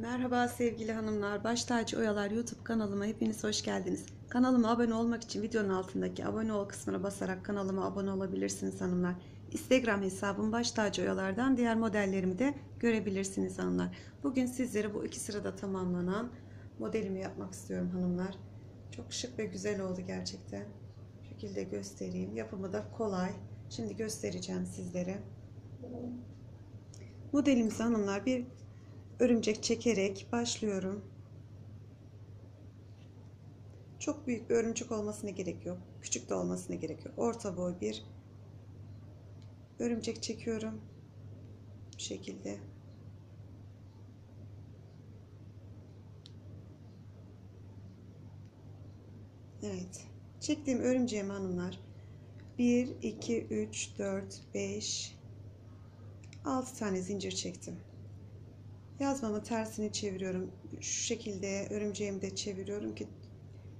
Merhaba sevgili hanımlar. Baş tacı oyalar YouTube kanalıma hepiniz hoş geldiniz. Kanalıma abone olmak için videonun altındaki abone ol kısmına basarak kanalıma abone olabilirsiniz hanımlar. Instagram hesabım baş tacı oyalardan diğer modellerimi de görebilirsiniz hanımlar. Bugün sizlere bu iki sırada tamamlanan modelimi yapmak istiyorum hanımlar. Çok şık ve güzel oldu gerçekten. Bu şekilde göstereyim. Yapımı da kolay. Şimdi göstereceğim sizlere. Modelimizi hanımlar bir örümcek çekerek başlıyorum. Çok büyük bir örümcek olmasına gerek yok. Küçük de olmasına gerek yok. Orta boy bir örümcek çekiyorum. Bu şekilde. Evet. Çektiğim örümceğim hanımlar 1, 2, 3, 4, 5, 6 tane zincir çektim. Yazmamın tersini çeviriyorum. Şu şekilde örümceğimi de çeviriyorum ki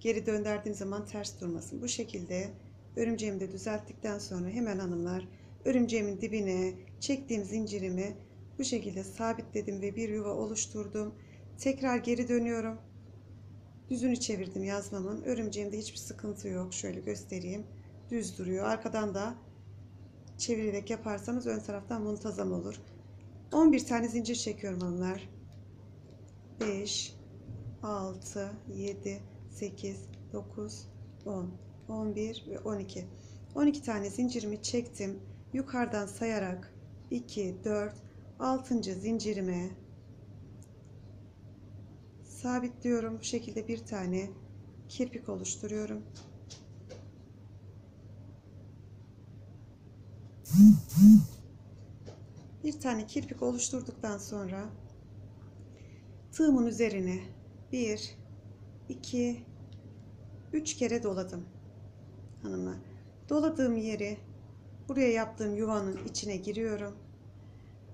geri döndürdüğüm zaman ters durmasın. Bu şekilde örümceğimi de düzelttikten sonra hemen hanımlar örümceğimin dibine çektiğim zincirimi bu şekilde sabitledim ve bir yuva oluşturdum. Tekrar geri dönüyorum. Düzünü çevirdim yazmamın. Örümceğimde hiçbir sıkıntı yok. Şöyle göstereyim. Düz duruyor. Arkadan da çevirerek yaparsanız ön taraftan muntazam olur. 11 tane zincir çekiyorum hanımlar. 5 6 7 8 9 10 11 ve 12 12 tane zincirimi çektim. Yukarıdan sayarak 2 4 6. zincirime sabitliyorum. Bu şekilde bir tane kirpik oluşturuyorum bir tane kirpik oluşturduktan sonra tığımın üzerine 1 2 3 kere doladım hanımlar. Doladığım yeri buraya yaptığım yuvanın içine giriyorum.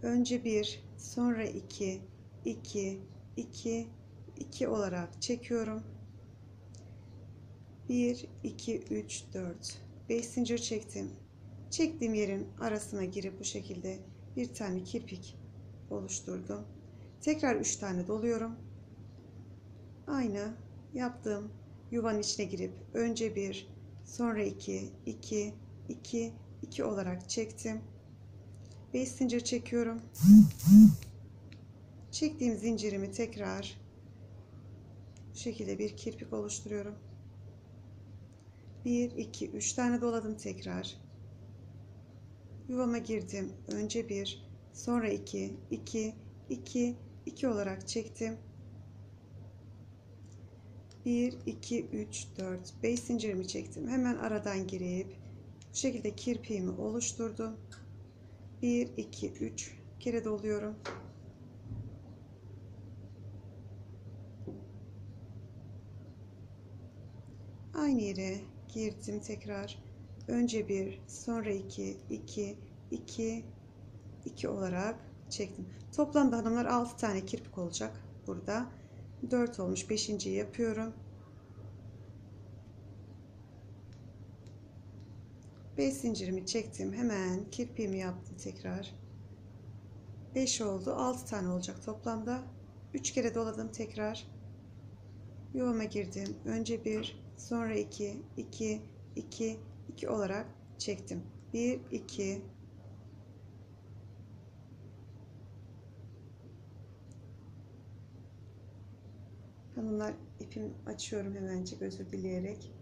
Önce 1 sonra 2 2 2 2 olarak çekiyorum. 1 2 3 4 5 zincir çektim. Çektiğim yerin arasına girip bu şekilde bir tane kirpik oluşturdum. Tekrar 3 tane doluyorum. Aynı yaptığım yuvanın içine girip önce 1, sonra 2, 2, 2, 2 olarak çektim. 5 zincir çekiyorum. Çektiğim zincirimi tekrar bu şekilde bir kirpik oluşturuyorum. 1, 2, 3 tane doladım tekrar. Yuvama girdim. Önce bir, sonra iki, iki, iki, iki olarak çektim. Bir, iki, üç, dört, beş zincirimi çektim. Hemen aradan girip bu şekilde kirpiğimi oluşturdum. Bir, iki, üç kere doluyorum. Aynı yere girdim tekrar. Önce bir, sonra iki, iki, 2 2 olarak çektim. Toplamda hanımlar 6 tane kirpik olacak burada. 4 olmuş. 5.yi yapıyorum. 5 zincirimi çektim. Hemen kirpiğimi yaptım tekrar. 5 oldu. 6 tane olacak toplamda. 3 kere doladım tekrar. Yuvama girdim. Önce 1, sonra 2, 2, 2, 2 olarak çektim. 1, 2, Hanımlar ipim açıyorum hemencik özür dileyerek.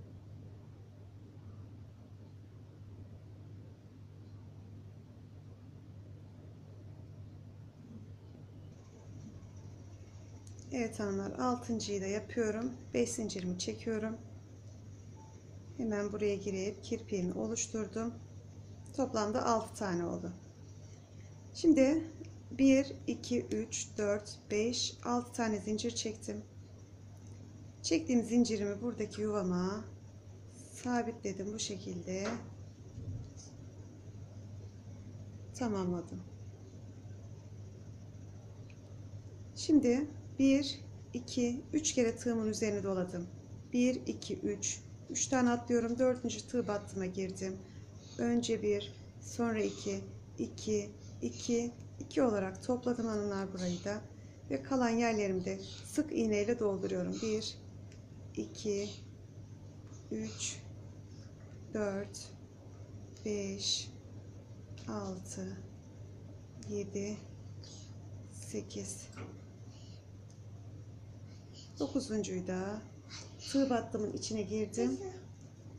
Evet hanımlar altıncıyı da yapıyorum. 5 zincirimi çekiyorum. Hemen buraya girip kirpiğimi oluşturdum. Toplamda 6 tane oldu. Şimdi 1, 2, 3, 4, 5, 6 tane zincir çektim. Çektiğim zincirimi buradaki yuvama sabitledim bu şekilde. Tamamladım. Şimdi 1 2 3 kere tığımın üzerine doladım. 1 2 3 3 tane atlıyorum. 4. tığ battıma girdim. Önce 1, sonra 2 2 2 2 olarak topladım hanımlar burayı da. ve kalan yerlerimde sık iğne ile dolduruyorum. 1 2 3 4 5 6 7 8 Dokuzuncuyu da tığ battımın içine girdim.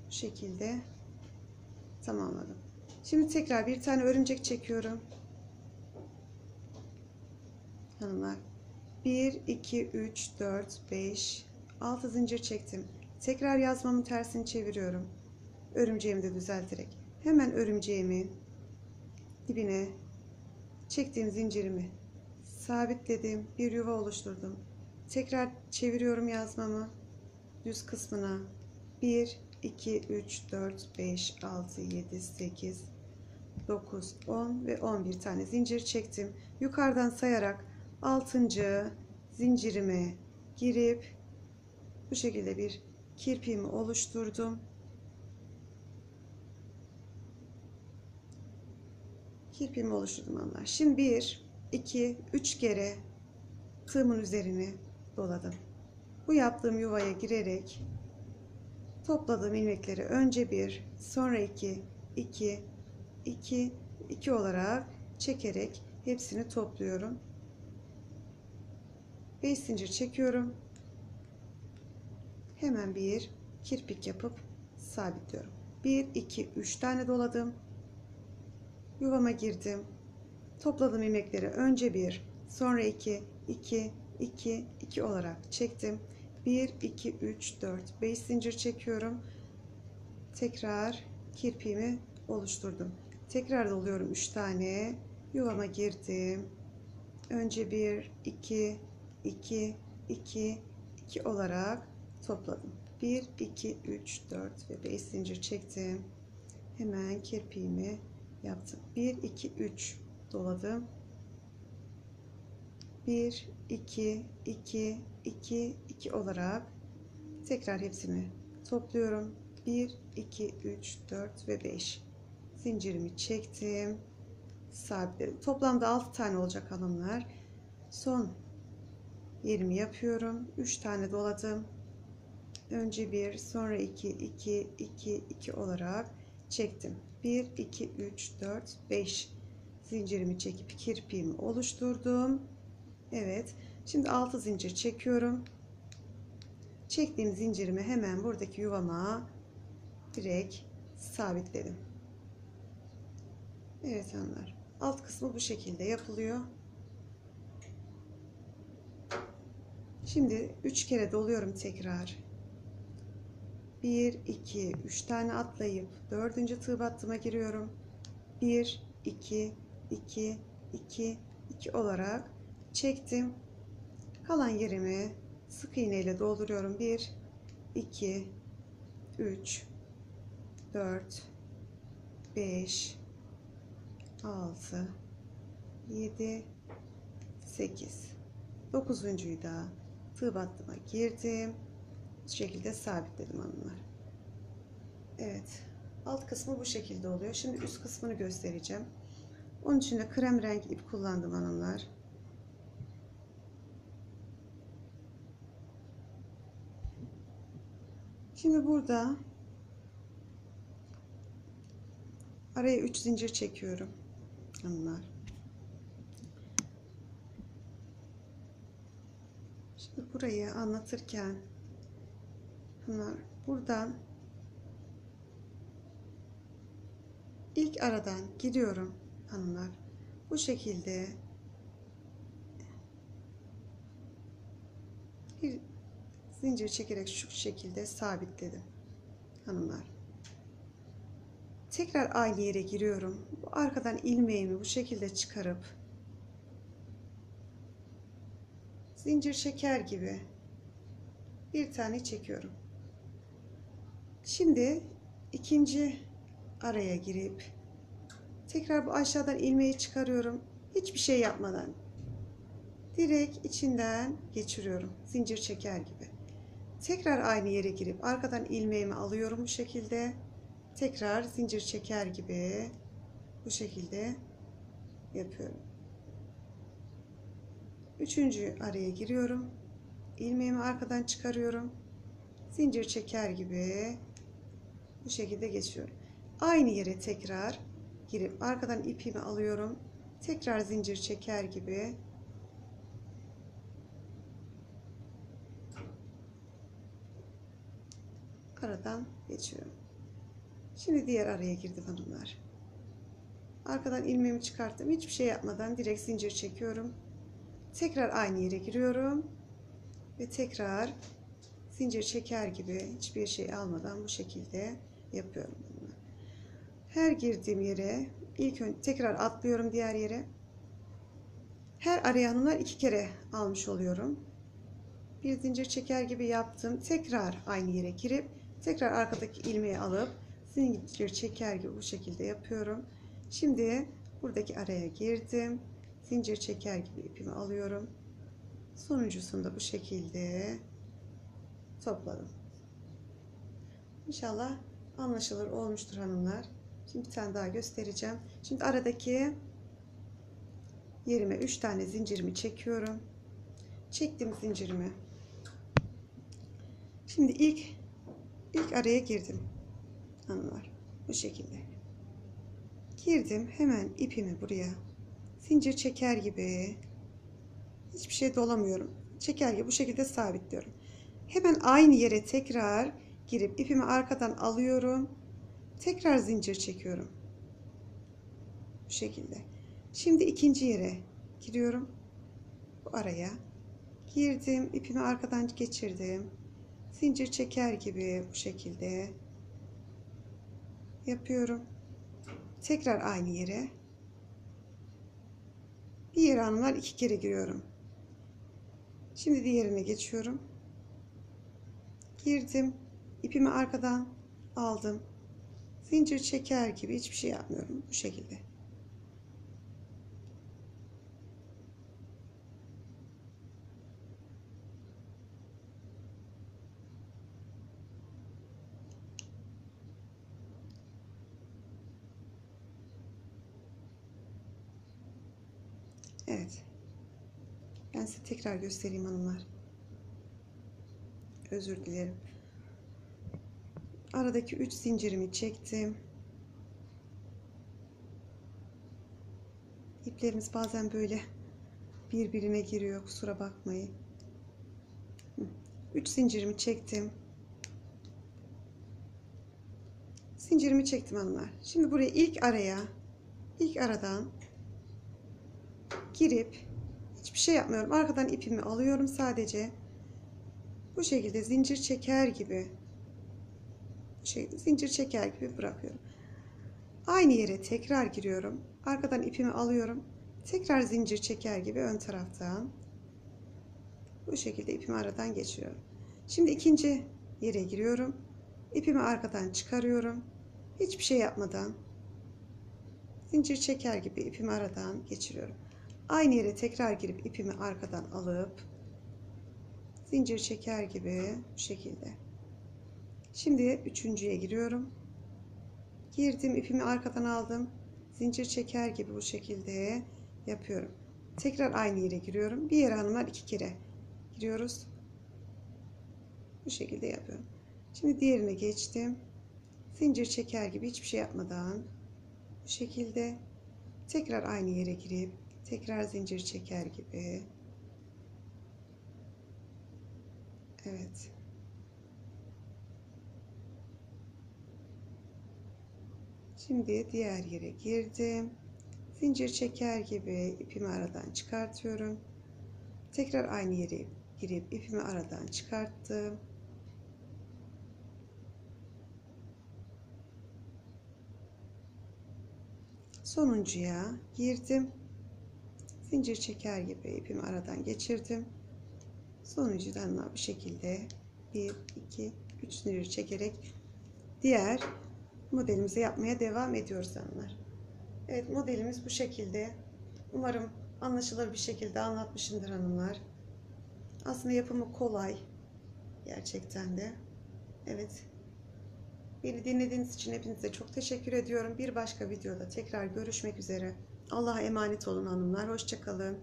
Bu şekilde tamamladım. Şimdi tekrar bir tane örümcek çekiyorum. Hanımlar 1 2 3 4 5 6 zincir çektim. Tekrar yazmamın tersini çeviriyorum. Örümceğimi de düzelterek hemen örümceğimin dibine çektiğim zincirimi sabitledim. Bir yuva oluşturdum. Tekrar çeviriyorum yazmamı düz kısmına 1 2 3 4 5 6 7 8 9 10 ve 11 tane zincir çektim. Yukarıdan sayarak 6. zincirime girip bu şekilde bir kirpiğimi oluşturdum. Kirpiğimi oluşturdum onlar. Şimdi 1 2 3 kere tığımın üzerine doladım. Bu yaptığım yuvaya girerek topladığım ilmekleri önce bir, sonra iki, iki, iki, iki olarak çekerek hepsini topluyorum. 5 zincir çekiyorum. Hemen bir kirpik yapıp sabitliyorum. 1 2 3 tane doladım. Yuvama girdim. Topladım ilmekleri önce bir, sonra iki, iki, 2 2 olarak çektim. 1 2 3 4 5 zincir çekiyorum. Tekrar kirpiğimi oluşturdum. Tekrar doluyorum 3 tane. Yuvama girdim. Önce 1 2 2 2 2 olarak topladım. 1 2 3 4 ve 5 zincir çektim. Hemen kirpiğimi yaptım. 1 2 3 doladım. 1 2 2 2 2 olarak tekrar hepsini topluyorum. 1 2 3 4 ve 5 zincirimi çektim. Sabitledim. Toplamda 6 tane olacak hanımlar. Son yerimi yapıyorum. 3 tane doladım. Önce 1, sonra 2 2 2 2 olarak çektim. 1 2 3 4 5 zincirimi çekip kirpiğimi oluşturdum. Evet. Şimdi 6 zincir çekiyorum. Çektiğim zincirimi hemen buradaki yuvama direkt sabitledim. Evet hanımlar. Alt kısmı bu şekilde yapılıyor. Şimdi 3 kere doluyorum tekrar. 1 2 3 tane atlayıp 4. tığ battıma giriyorum. 1 2 2 2 2 olarak çektim. Kalan yerimi sık iğne ile dolduruyorum. 1 2 3 4 5 6 7 8 9.'yu da tığ battıma girdim. Bu şekilde sabitledim hanımlar. Evet. Alt kısmı bu şekilde oluyor. Şimdi üst kısmını göstereceğim. Onun için de krem renk ip kullandım hanımlar. Şimdi burada araya 3 zincir çekiyorum hanımlar. Şimdi burayı anlatırken hanımlar buradan ilk aradan gidiyorum hanımlar. Bu şekilde zincir çekerek şu şekilde sabitledim hanımlar. Tekrar aynı yere giriyorum. Bu arkadan ilmeğimi bu şekilde çıkarıp zincir çeker gibi bir tane çekiyorum. Şimdi ikinci araya girip tekrar bu aşağıdan ilmeği çıkarıyorum. Hiçbir şey yapmadan direkt içinden geçiriyorum. Zincir çeker gibi. Tekrar aynı yere girip arkadan ilmeğimi alıyorum bu şekilde. Tekrar zincir çeker gibi bu şekilde yapıyorum. Üçüncü araya giriyorum. İlmeğimi arkadan çıkarıyorum. Zincir çeker gibi bu şekilde geçiyorum. Aynı yere tekrar girip arkadan ipimi alıyorum. Tekrar zincir çeker gibi aradan geçiyorum. Şimdi diğer araya girdim hanımlar. Arkadan ilmeğimi çıkarttım. Hiçbir şey yapmadan direkt zincir çekiyorum. Tekrar aynı yere giriyorum. Ve tekrar zincir çeker gibi hiçbir şey almadan bu şekilde yapıyorum. bunu. Her girdiğim yere ilk önce tekrar atlıyorum diğer yere. Her araya hanımlar iki kere almış oluyorum. Bir zincir çeker gibi yaptım. Tekrar aynı yere girip tekrar arkadaki ilmeği alıp zincir çeker gibi bu şekilde yapıyorum. Şimdi buradaki araya girdim. Zincir çeker gibi ipimi alıyorum. Sonuncusunu da bu şekilde topladım. İnşallah anlaşılır olmuştur hanımlar. Şimdi bir tane daha göstereceğim. Şimdi aradaki yerime 3 tane zincirimi çekiyorum. Çektim zincirimi. Şimdi ilk ilk araya girdim. Hanımlar bu şekilde. Girdim hemen ipimi buraya zincir çeker gibi hiçbir şey dolamıyorum. Çeker gibi bu şekilde sabitliyorum. Hemen aynı yere tekrar girip ipimi arkadan alıyorum. Tekrar zincir çekiyorum. Bu şekilde. Şimdi ikinci yere giriyorum. Bu araya girdim. ipimi arkadan geçirdim. Zincir çeker gibi bu şekilde yapıyorum. Tekrar aynı yere. Diğer hanımlar iki kere giriyorum. Şimdi diğerine geçiyorum. Girdim. ipimi arkadan aldım. Zincir çeker gibi hiçbir şey yapmıyorum. Bu şekilde. Evet. Ben size tekrar göstereyim hanımlar. Özür dilerim. Aradaki 3 zincirimi çektim. İplerimiz bazen böyle birbirine giriyor. Kusura bakmayın. 3 zincirimi çektim. Zincirimi çektim hanımlar. Şimdi buraya ilk araya ilk aradan girip hiçbir şey yapmıyorum. Arkadan ipimi alıyorum sadece. Bu şekilde zincir çeker gibi şekilde zincir çeker gibi bırakıyorum. Aynı yere tekrar giriyorum. Arkadan ipimi alıyorum. Tekrar zincir çeker gibi ön taraftan bu şekilde ipimi aradan geçiriyorum. Şimdi ikinci yere giriyorum. İpimi arkadan çıkarıyorum. Hiçbir şey yapmadan zincir çeker gibi ipimi aradan geçiriyorum. Aynı yere tekrar girip ipimi arkadan alıp zincir çeker gibi bu şekilde. Şimdi üçüncüye giriyorum. Girdim ipimi arkadan aldım. Zincir çeker gibi bu şekilde yapıyorum. Tekrar aynı yere giriyorum. Bir yere hanımlar iki kere giriyoruz. Bu şekilde yapıyorum. Şimdi diğerine geçtim. Zincir çeker gibi hiçbir şey yapmadan bu şekilde tekrar aynı yere girip tekrar zincir çeker gibi Evet. Şimdi diğer yere girdim. Zincir çeker gibi ipimi aradan çıkartıyorum. Tekrar aynı yere girip ipimi aradan çıkarttım. Sonuncuya girdim. Zincir çeker gibi ipimi aradan geçirdim. Sonuncudan da bu şekilde 1, 2, 3 zincir çekerek diğer modelimize yapmaya devam ediyoruz hanımlar. Evet modelimiz bu şekilde. Umarım anlaşılır bir şekilde anlatmışımdır hanımlar. Aslında yapımı kolay. Gerçekten de. Evet. Beni dinlediğiniz için hepinize çok teşekkür ediyorum. Bir başka videoda tekrar görüşmek üzere. Allah'a emanet olun hanımlar. Hoşçakalın.